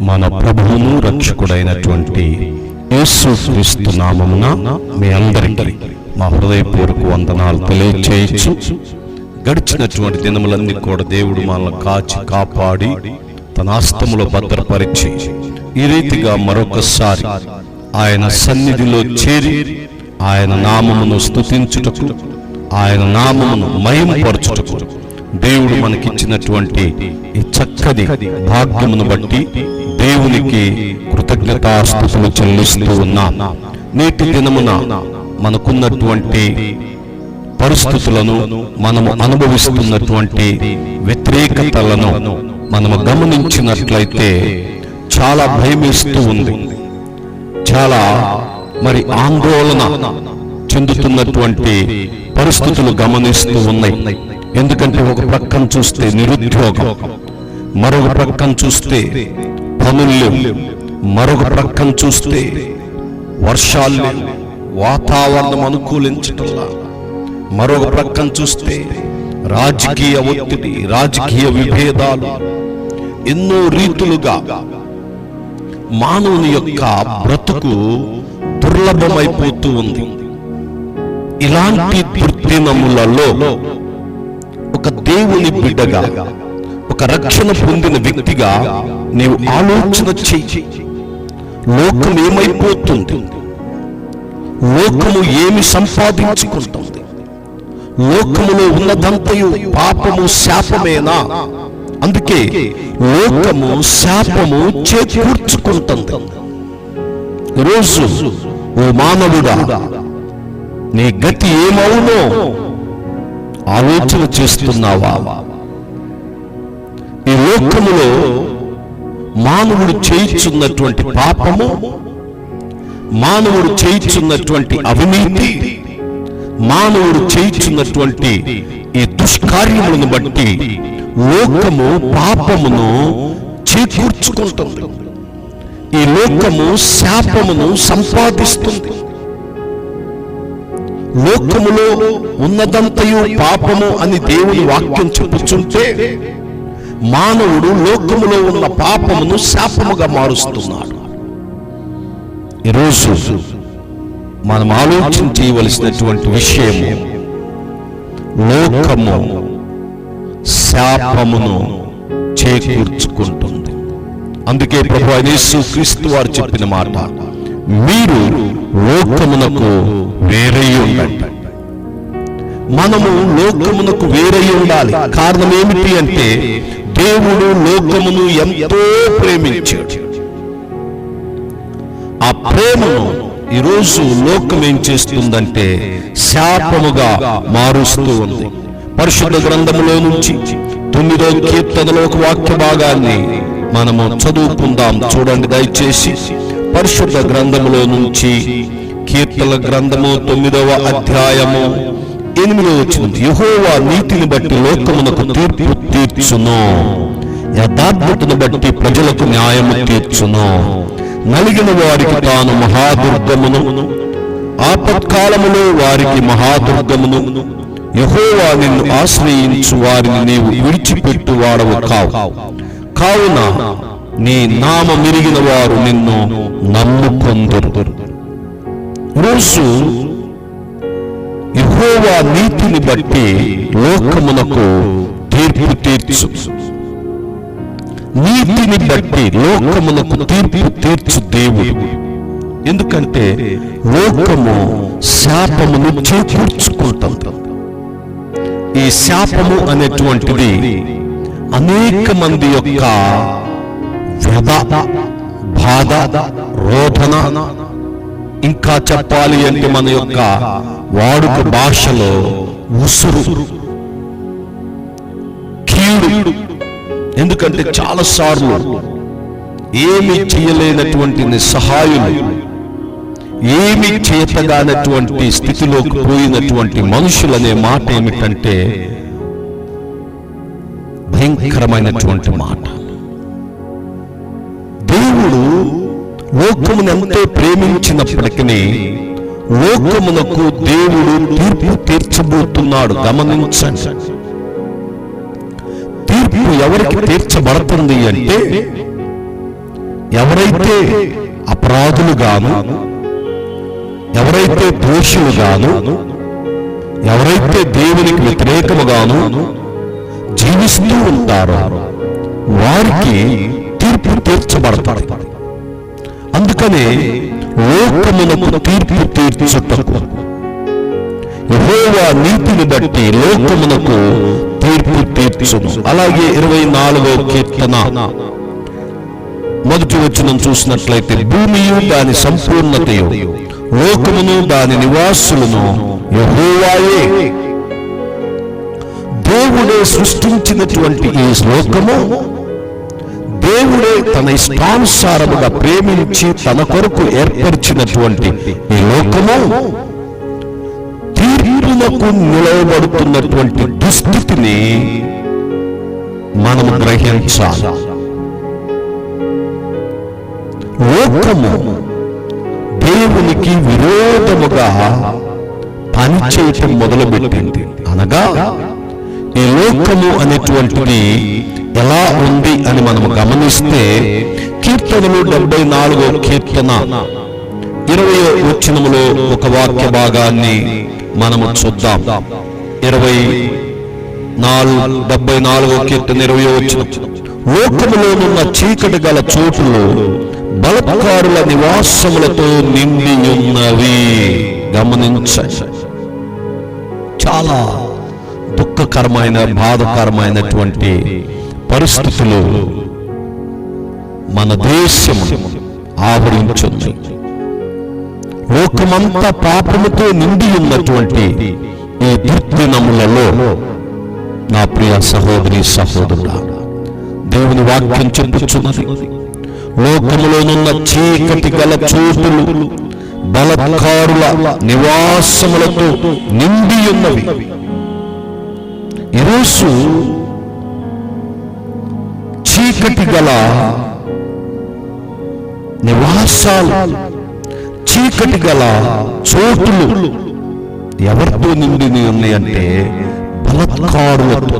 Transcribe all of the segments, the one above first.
మన ప్రభువును రక్షకుడైనటువంటి యేసు క్రీస్తు నామమున మీ అందరికీ మా హృదయపూర్వక వందనాలు తెలియచేయచ్చు. గడిచినటువంటి దినములన్నీ కూడా దేవుడు మనల్ని కాచి కాపాడి తన ఆస్తములో భద్రపరిచి ఈ రీతిగా మరొకసారి ఆయన సన్నిధిలో చేరి ఆయన నామమును స్థుతించుటకు ఆయన నామమును మహిమపరచుటకు దేవుడు మనకిచ్చినటువంటి ఈ చక్కటి భాగ్యమును బట్టి దేవునికి కృతజ్ఞతాస్తుతులు చెల్లిస్తూ ఉన్నా. నేటి దినమున మనకున్నటువంటి పరిస్థితులను మనము అనుభవిస్తున్నటువంటి వ్యతిరేకతలను మనము గమనించినట్లయితే చాలా భయమేస్తూ ఉంది. చాలా మరి ఆందోళన చెందుతున్నటువంటి పరిస్థితులు గమనిస్తూ ఉన్నాయి. ఎందుకంటే ఒక ప్రక్కన చూస్తే నిరుద్యోగం మరొక ప్రక్కన చూస్తే పనులు మరొక ప్రక్కన చూస్తే వర్షాలు వాతావరణం అనుకూలించటంలా మరొక ప్రక్కన చూస్తే రాజకీయ ఒత్తిడి రాజకీయ విభేదాలు ఎన్నో రీతులుగా మానవుని యొక్క బ్రతుకు దుర్లభమైపోతూ ఉంది. ఇలాంటి దుర్దినములలో ఒక దేవుని బిడ్డగా ఒక రక్షణ పొందిన వ్యక్తిగా నీవు ఆలోచన చెయ్యి. లోకం ఏమైపోతుంది? లోకము ఏమి సంపాదించుకుంటుంది? లోకములో ఉన్నదంతయు పాపము శాపమేనా? అందుకే లోకము శాపము చేకూర్చుకుంటుంది. రోజు ఓ మానవుడా నీ గతి ఏమవునో ఆలోచన చేస్తున్నావా? ఈ లోకములో మానవుడు చేయించున్నటువంటి పాపము మానవుడు చేయించున్నటువంటి అవినీతి మానవుడు చేయించున్నటువంటి ఈ దుష్కార్యములను బట్టి లోకము పాపమును చేకూర్చుకుంటుంది. ఈ లోకము శాపమును సంపాదిస్తుంది. లోకములో ఉన్నదంతయు పాపము అని దేవుని వాక్యం చెప్పుచుంటే మానవుడు లోకములో ఉన్న పాపమును శాపముగా మారుస్తున్నాడు. ఈరోజు మనం ఆలోచన చేయవలసినటువంటి విషయము లోకము. శాపమును చేకూర్చుకుంటుంది. అందుకే ప్రభు అనేసు క్రీస్తు వారు చెప్పిన మాట మీరు లోకమునకు వేరే ఉండండి. మనము లోకమునకు వేరే ఉండాలి. కారణం ఏమిటి అంటే దేవుడు లోకమును ఎంతో ప్రేమించాడు. ఆ ప్రేమను ఈరోజు లోకం ఏం చేస్తుందంటే శాపముగా మారుస్తూ ఉంది. పరిశుద్ధ గ్రంథములో నుంచి తొమ్మిదో కీర్తనలో ఒక వాక్య భాగాన్ని మనము చదువుకుందాం. చూడండి దయచేసి పరిశుద్ధ గ్రంథములో నుంచి కీర్తన గ్రంథము తొమ్మిదవ అధ్యాయము ఎనిమిదో వచ్చింది యహోవా నీతిని బట్టి లోకమునకు తీర్పు తీర్చును. యథార్థతను బట్టి ప్రజలకు న్యాయము తీర్చును. నలిగిన వారికి తాను మహాదుర్గమును ఆపత్కాలములో వారికి మహాదుర్గమును యహోవా నిన్ను ఆశ్రయించు వారిని నీవు విడిచిపెట్టు వాడవు కావు. కావున నీ నామ మిరిగిన వారు నిన్ను నమ్ముకొందరు రోజు యహోవా నీతిని బట్టి లోకమునకు తీర్పు తీర్చు. నీతిని బట్టి లోకమునకు తీర్పు తీర్చు దేవుడు. ఎందుకంటే లోకము శాపమును చేకూర్చుకుంటుంది. ఈ శాపము అనేటువంటిది అనేక మంది యొక్క వ్యధ బాధ రోధన ఇంకా చెప్పాలి అంటే మన యొక్క వాడుక భాషలో ఉసురు కీడు. ఎందుకంటే చాలా సార్లు ఏమి చేయలేనటువంటి నిస్సహాయులు ఏమి చేతగానటువంటి స్థితిలోకి పోయినటువంటి మనుషులనే మాట ఏమిటంటే భయంకరమైనటువంటి మాట. దేవుడు లోకమును ఎంతో ప్రేమించినప్పటికీ లోకమునకు దేవుడు తీర్పు తీర్చబోతున్నాడు. గమనించండి. తీర్పు ఎవరికి తీర్చబడుతుంది అంటే ఎవరైతే అపరాధులుగాను ఎవరైతే దోషులుగాను ఎవరైతే దేవునికి వ్యతిరేకముగాను జీవిస్తూ ఉంటారో వారికి తీర్పు తీర్చబడతాడు అందుకనే లోకమునకు తీర్పు తీర్చుటకు యహోవా నీతిని బట్టి లోకమునకు తీర్పు తీర్చును. అలాగే ఇరవై నాలుగో కీర్తన. మొదటి వచ్చినం చూసినట్లయితే భూమియు దాని సంపూర్ణతయు. లోకమును దాని నివాసులను యహోవాయే. దేవుడే సృష్టించినటువంటి ఈ శ్లోకము దేవుడే తన ఇష్టానుసారముగా ప్రేమించి తన కొరకు ఏర్పరిచినటువంటి ఈ లోకము తీర్పులకు నిలవబడుతున్నటువంటి దుస్థితిని మనము గ్రహించాలి. లోకము దేవునికి విరోధముగా పనిచేయటం మొదలుపెట్టింది. అనగా ఈ లోకము అనేటువంటిది ఎలా ఉంది అని మనం గమనిస్తే కీర్తనలు డెబ్బై నాలుగో కీర్తన ఇరవై వచ్చినములో ఒక వాక్య భాగాన్ని మనము చూద్దాం. ఇరవై నాలుగు డెబ్బై నాలుగో కీర్తన ఇరవై వచ్చిన లోకములోనున్న చీకటి గల చోటులో బలత్కారుల నివాసములతో నిండి ఉన్నవి. గమనించండి. చాలా దుఃఖకరమైన బాధకరమైనటువంటి పరిస్థితులు మన దేశము ఆవరించుంది. లోకమంతా పాపముతో నిండి ఉన్నటువంటి ఈ దుర్దినములలో నా ప్రియ సహోదరి సహోదరుడా దేవుని వాక్యం చెప్పుచున్నది. లోకములోనున్న చీకటి గల చూపులు బలత్కారుల నివాసములతో నిండి ఉన్నవి. ఈరోజు చీకటి గల నివాసాలు చీకటి గల చోటులు ఎవరితో నిండి ఉన్నాయంటే బలత్కారులతో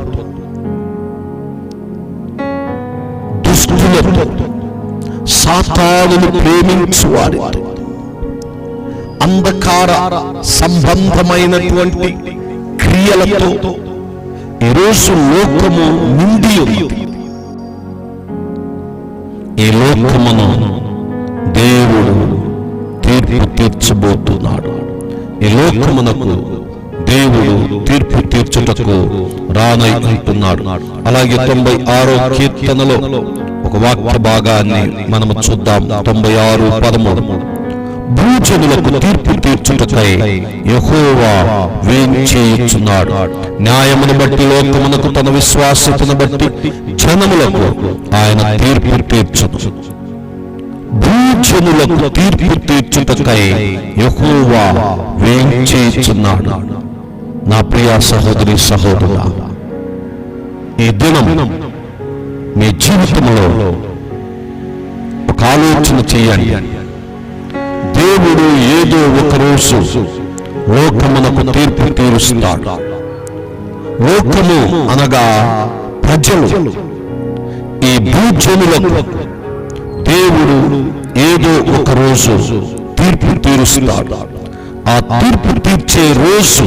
దుష్టులతో సాతానును ప్రేమించు వారితో అంధకార సంబంధమైనటువంటి క్రియలతో ఈరోజు లోకము నిండి ఉంది. ఈ లోకమును దేవుడు తీర్పు తీర్చబోతున్నాడు. ఈ లోకమునకు దేవుడు తీర్పు తీర్చుటకు రానై ఉంటున్నాడు. అలాగే తొంభై ఆరో కీర్తనలో ఒక వాక్య భాగాన్ని మనము చూద్దాం. తొంభై ఆరు పదమూడు. భూజనులకు తీర్పు తీర్చుటకై యహోవా వేంచేయుచున్నాడు. న్యాయమును బట్టి లోకమునకు తన విశ్వాసతను బట్టి జనములకు ఆయన తీర్పు తీర్చు భూజనులకు తీర్పు తీర్చుటకై యహోవా వేంచేయుచున్నాడు. నా ప్రియ సహోదరి సహోదరు ఈ దినం మీ జీవితంలో ఒక ఆలోచన చేయండి. దేవుడు ఏదో ఒక రోజు లోకమునకు తీర్పు తీరుస్తాడు. లోకము అనగా ప్రజలు. ఈ భూజనులకు దేవుడు ఏదో ఒక రోజు తీర్పు తీరుస్తాడు. ఆ తీర్పు తీర్చే రోజు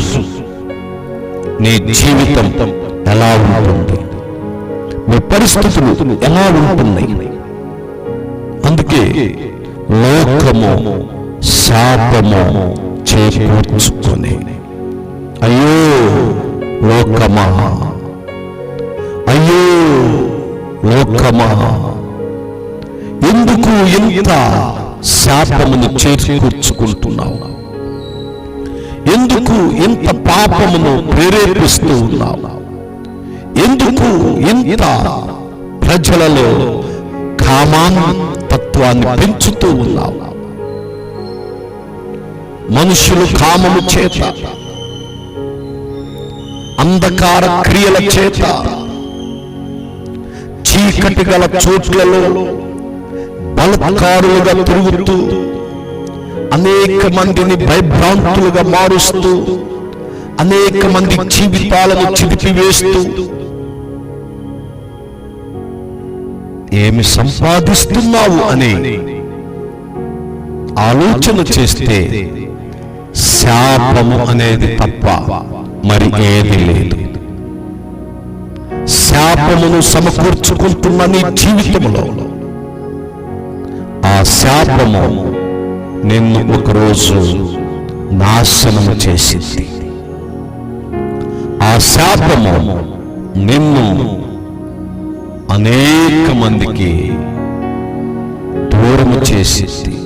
నీ జీవితం ఎలా ఉంటుంది? మీ పరిస్థితులు ఎలా ఉంటున్నాయి? అందుకే లోకము శాపము చేకూర్చుకొని. అయ్యో లోకమా? అయ్యో లోకమా? ఎందుకు ఇంత శాపమును చేకూర్చుకుంటున్నావు? ఎందుకు ఇంత పాపమును ప్రేరేపిస్తూ ఉన్నావు? ఎందుకు ఇంత ప్రజలలో కామాన్ తత్వాన్ని పెంచుతూ ఉన్నావు? మనుషులు కామము చేత అంధకార క్రియల చేత చీకటి గల చోట్లలో బలత్కారులుగా తిరుగుతూ అనేక మందిని భయభ్రాంతులుగా మారుస్తూ అనేక మంది జీవితాలను చిదిపివేస్తూ ఏమి సంపాదిస్తున్నావు అని ఆలోచన చేస్తే శాపము అనేది తప్ప మరి ఏది లేదు. శాపమును సమకూర్చుకుంటున్న నీ జీవితంలో ఆ శాపము నిన్ను ఒకరోజు నాశనము చేసింది. ఆ శాపము నిన్ను అనేక మందికి దూరము చేసింది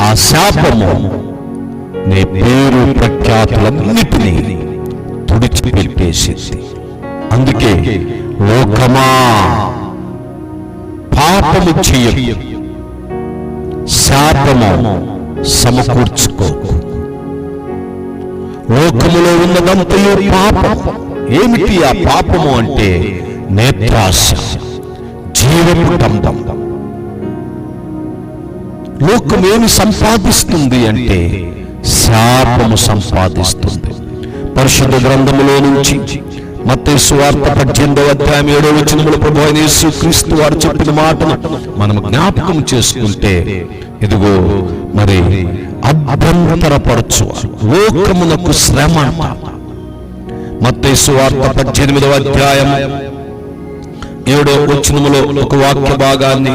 ఆ శాపము నీ పేరు ప్రఖ్యాతులన్నిటినీ తుడిచిపెట్టేసింది. అందుకే లోకమా పాపము చేయ శాపము సమకూర్చుకో లోకములో ఉన్నదంతయు పాపం. ఏమిటి ఆ పాపము అంటే నేత్రాశ జీవము డంబం లోకం ఏమి సంపాదిస్తుంది అంటే శాపము సంపాదిస్తుంది. పరిశుద్ధ గ్రంథములో నుంచి మత్తయి సువార్త పద్దెనిమిదవ అధ్యాయం ఏడవ వచనముల ప్రభు క్రీస్తు వారు చెప్పిన మాటను మనం జ్ఞాపకం చేసుకుంటే ఇదిగో మరి అభ్యంతరపరచు లోకమునకు శ్రమ అంట. మత్తయి సువార్త పద్దెనిమిదవ అధ్యాయం ఏడో వచనములో ఒక వాక్య భాగాన్ని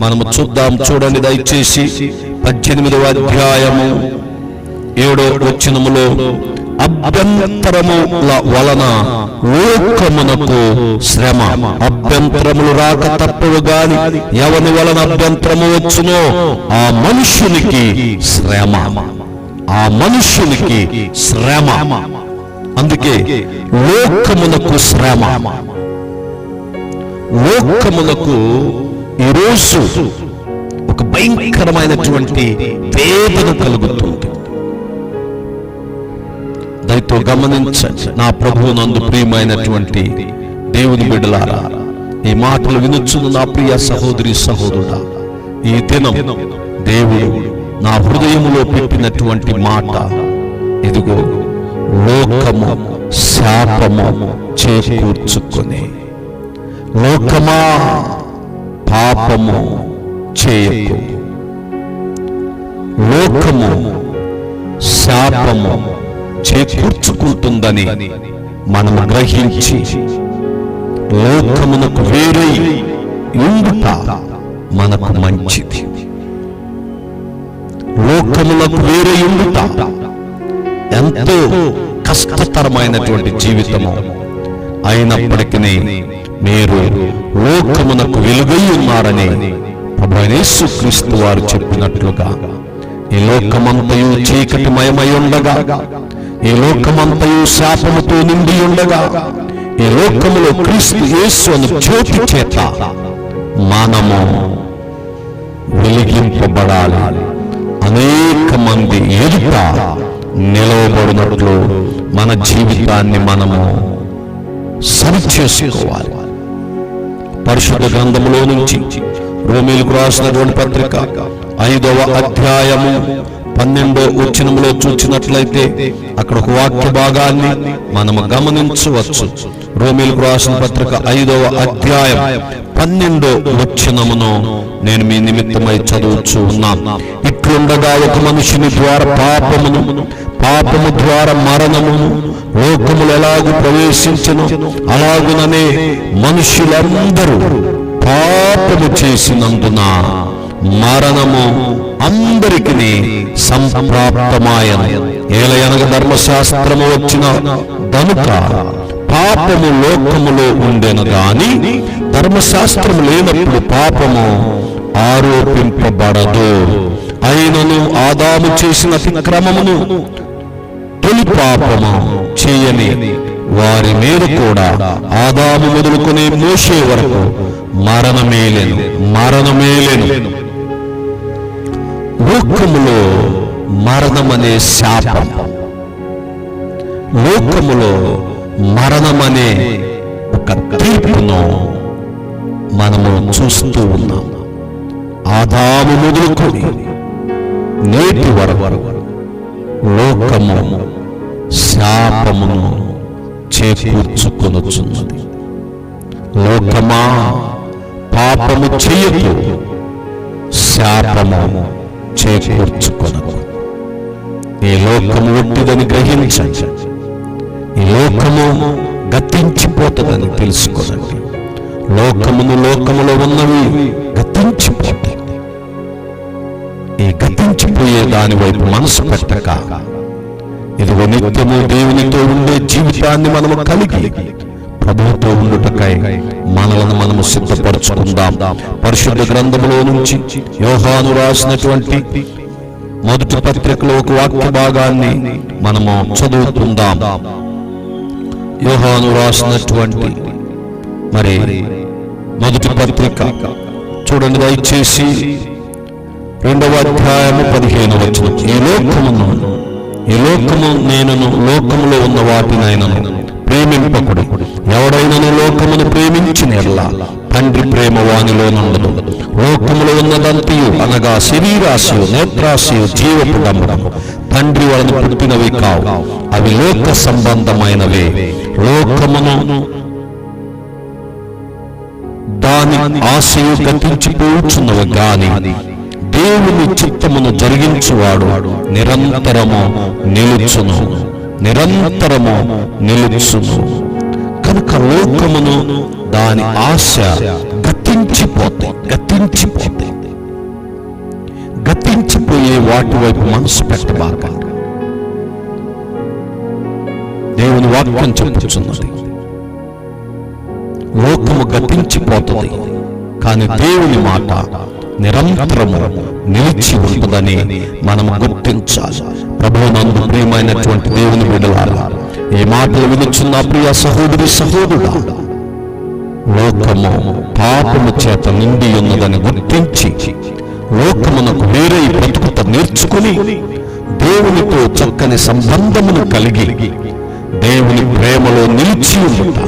మనము చూద్దాం. చూడండి దయచేసి పద్దెనిమిదవ అధ్యాయము ఏడో వచనములో అభ్యంతరము వలన లోకమునకు శ్రమ. అభ్యంతరములు రాక తప్పవు గాని ఎవని వలన అభ్యంతరము వచ్చునో ఆ మనుష్యునికి శ్రమ. ఆ మనుష్యునికి శ్రమ. అందుకే లోకమునకు శ్రమ. లోకమునకు ఈరోజు ఒక భయంకరమైనటువంటి వేదన కలుగుతుంది. దయతో గమనించండి నా ప్రభువు నందు ప్రియమైనటువంటి దేవుని బిడ్డలారా ఈ మాటలు వినుచున్న నా ప్రియ సహోదరి సహోదరుడా ఈ దినం దేవుడు నా హృదయములో పెట్టినటువంటి మాట ఇదిగో లోకము శాపము చేకూర్చుకునే లోకమా పాపము చేయకు. లోకము శాపము చేకూర్చుకుంటుందని మనం గ్రహించి లోకమునకు వేరే ఉండుట మనకు మంచిది. లోకమునకు వేరే ఉండుట ఎంతో కష్టతరమైనటువంటి జీవితము అయినప్పటికీ మీరు లోకమునకు వెలుగై ఉన్నారని ప్రభు క్రీస్తు వారు చెప్పినట్లుగా ఈ లోకమంతయు చీకటిమయమై ఉండగా ఈ లోకమంతయు శాపముతో నిండి ఉండగా ఈ లోకములో క్రీస్తు యేసు అను జ్యోతి చేత మనము వెలిగింపబడాలి. అనేక మంది ఎదుట నిలవబడినట్లు మన జీవితాన్ని మనము సరిచేసుకోవాలి పరిశుద్ధ గ్రంథములో నుంచి రోమిలకు రాసినటువంటి పత్రిక ఐదవ అధ్యాయము పన్నెండో వచ్చినములో చూచినట్లయితే అక్కడ ఒక వాక్య భాగాన్ని మనము గమనించవచ్చు. రోమిలకు రాసిన పత్రిక ఐదవ అధ్యాయం పన్నెండో వచ్చినమును నేను మీ నిమిత్తమై చదువుచు ఉన్నాను. ఇట్లుండగా ఒక మనుషుని ద్వారా పాపమును పాపము ద్వారా మరణము లోకములు ఎలాగూ ప్రవేశించను అలాగుననే మనుషులందరూ పాపము చేసినందున మరణము అందరికి సంప్రాప్తమాయన. ఏలయనగ ధర్మశాస్త్రము వచ్చిన గనుక పాపము లోకములో ఉండెను గాని ధర్మశాస్త్రము లేనప్పుడు పాపము ఆరోపింపబడదు. అయినను ఆదాము చేసిన అతిక్రమమును తొలి పాపము చేయని వారి మీద కూడా ఆదాము మొదలుకొని మోసే వరకు మరణమేలెను మరణమేలెను లోకములో మరణమనే శాపం. లోకములో మరణమనే ఒక తీర్పును మనము చూస్తూ ఉన్నాం. ఆదాము మొదలుకొని నేటి వరకు లోకము శాపమును చేకూర్చుకొనుచున్నది లోకమా పాపము చేయకు శాపము చేకూర్చుకొనకు. ఈ లోకము ఒట్టిదని గ్రహించండి. ఈ లోకము గతించిపోతుందని తెలుసుకోదండి లోకమును లోకములో ఉన్నవి గతించిపోతుంది ఈ గతించిపోయే దాని వైపు మనసు పెట్టక ఇదిగో నిత్యము దేవునితో ఉండే జీవితాన్ని మనము కలిగి ప్రభువుతో ఉండుటకై మనలను మనము సిద్ధపరచుకుందాం. పరిశుద్ధ గ్రంథములో నుంచి యోహాను రాసినటువంటి మొదటి పత్రికలో ఒక వాక్య భాగాన్ని మనము చదువుతుందాం యోహాను రాసినటువంటి మరి మొదటి పత్రిక. చూడండి దయచేసి రెండవ అధ్యాయము పదిహేను వచ్చిన ఈ లోకమును ఈ లోకము నేనను లోకములో ఉన్న వాటిని ఆయన ప్రేమింపకుడు. ఎవడైనా లోకమును ప్రేమించిన ఎడల తండ్రి ప్రేమ వానిలో నుండదు లోకములో ఉన్నదంతయు అనగా శరీరాశయు నేత్రాశయు జీవపు డంబము తండ్రి వలన పుట్టినవి కావు అవి లోక సంబంధమైనవే. లోకమును దాని ఆశయు గతించిపోచున్నవి గాని దేవుని చిత్తమును జరిగించువాడు నిరంతరము నిలుచును. నిరంతరము నిలుచును. కనుక లోకమును దాని ఆశ గతించిపోతే గతించిపోతే గతించిపోయే వాటి వైపు మనసు పెట్టబాక. దేవుని వాక్యం చెప్పుచున్నది. లోకము గతించిపోతుంది కానీ దేవుని మాట నిరంతరము నిలిచి ఉంటుందని మనం గుర్తించాలి. ప్రభునందు ప్రియమైనటువంటి దేవుని విడలారా ఏ మాటలు వినుచున్న ప్రియ సహోదరి సహోదరుడా లోకము పాపము చేత నిండి ఉన్నదని గుర్తించి లోకమునకు వేరే బ్రతుకుత నేర్చుకుని దేవునితో చక్కని సంబంధమును కలిగి దేవుని ప్రేమలో నిలిచి ఉండుట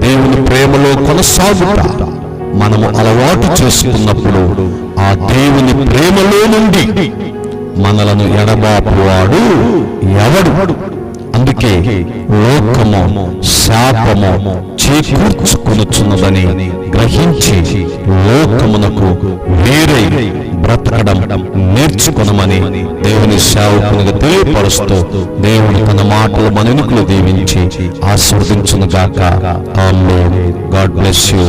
దేవుని ప్రేమలో కొనసాగుట మనము అలవాటు చేసుకున్నప్పుడు ఆ దేవుని ప్రేమలో నుండి మనలను ఎడబాపువాడు ఎవడు? అందుకే లోకము శాపము చేకూర్చుకొనుచున్నదని గ్రహించి లోకమునకు వేరే బ్రతకడం నేర్చుకునమని దేవుని సేవకునిగా తెలియపరుస్తూ దేవుడు తన మాటలు మనుకులు దీవించి ఆస్వాదించును గాక గాడ్ బ్లెస్ యూ.